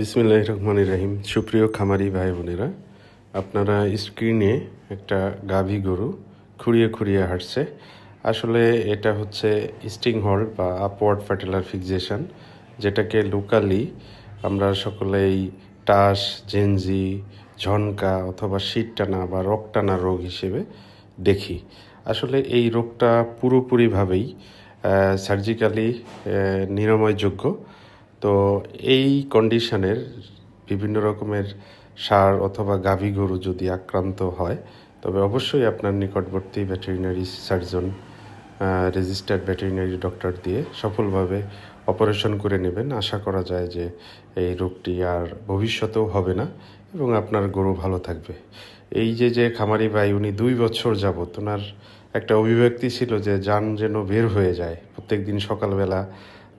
বিসমিল্লাহ রহমান রাহিম। সুপ্রিয় খামারি ভাই বোনেরা, আপনারা স্ক্রিনে একটা গাভী গরু খুঁড়িয়ে খুঁড়িয়ে হাঁটছে। আসলে এটা হচ্ছে স্টিং হল বা আপওয়ার্ড ফার্টিলার ফিক্সেশন, যেটাকে লোকালি আমরা সকলেই টাস, জেনজি, ঝনকা অথবা শীত টানা বা রক টানা রোগ হিসেবে দেখি। আসলে এই রোগটা পুরোপুরিভাবেই সার্জিক্যালি নিরাময়যোগ্য। তো এই কন্ডিশনের বিভিন্ন রকমের সার অথবা গাভী গরু যদি আক্রান্ত হয়, তবে অবশ্যই আপনার নিকটবর্তী veterinary surgeon registered veterinary doctor দিয়ে সফলভাবে অপারেশন করে নেবেন। আশা করা যায় যে এই রোগটি আর ভবিষ্যতেও হবে না এবং আপনার গরু ভালো থাকবে। এই যে যে খামারি ভাই, উনি দুই বছর যাবত ওনার একটা অভিব্যক্তি ছিল যে যান যেন বের হয়ে যায়। প্রত্যেক দিন সকালবেলা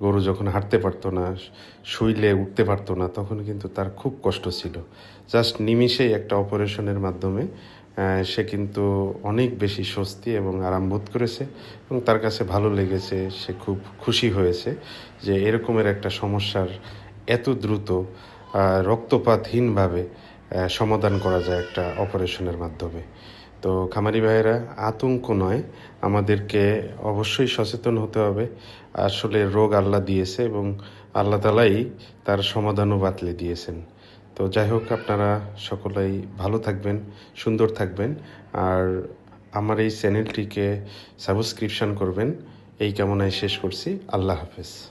গরু যখন হাঁটতে পারতো না, শুইলে উঠতে পারতো না, তখন কিন্তু তার খুব কষ্ট ছিল। জাস্ট নিমিষেই একটা অপারেশনের মাধ্যমে সে কিন্তু অনেক বেশি স্বস্তি এবং আরাম বোধ করেছে এবং তার কাছে ভালো লেগেছে, সে খুব খুশি হয়েছে যে এরকমের একটা সমস্যার এত দ্রুত রক্তপাতহীনভাবে সমাধান করা যায় একটা অপারেশনের মাধ্যমে। তো খামারি ভাইয়েরা, আতঙ্ক নয়। আমাদেরকে অবশ্যই সচেতন হতে হবে। আসলে রোগ আল্লাহ দিয়েছে এবং আল্লাহ তালাই তার সমাধানও বাতলে দিয়েছেন। তো যাই হোক, আপনারা সকলেই ভালো থাকবেন, সুন্দর থাকবেন। আর আমার এই চ্যানেলটিকে সাবস্ক্রিপশন করবেন। এই কামনায় শেষ করছি। আল্লাহ হাফেজ।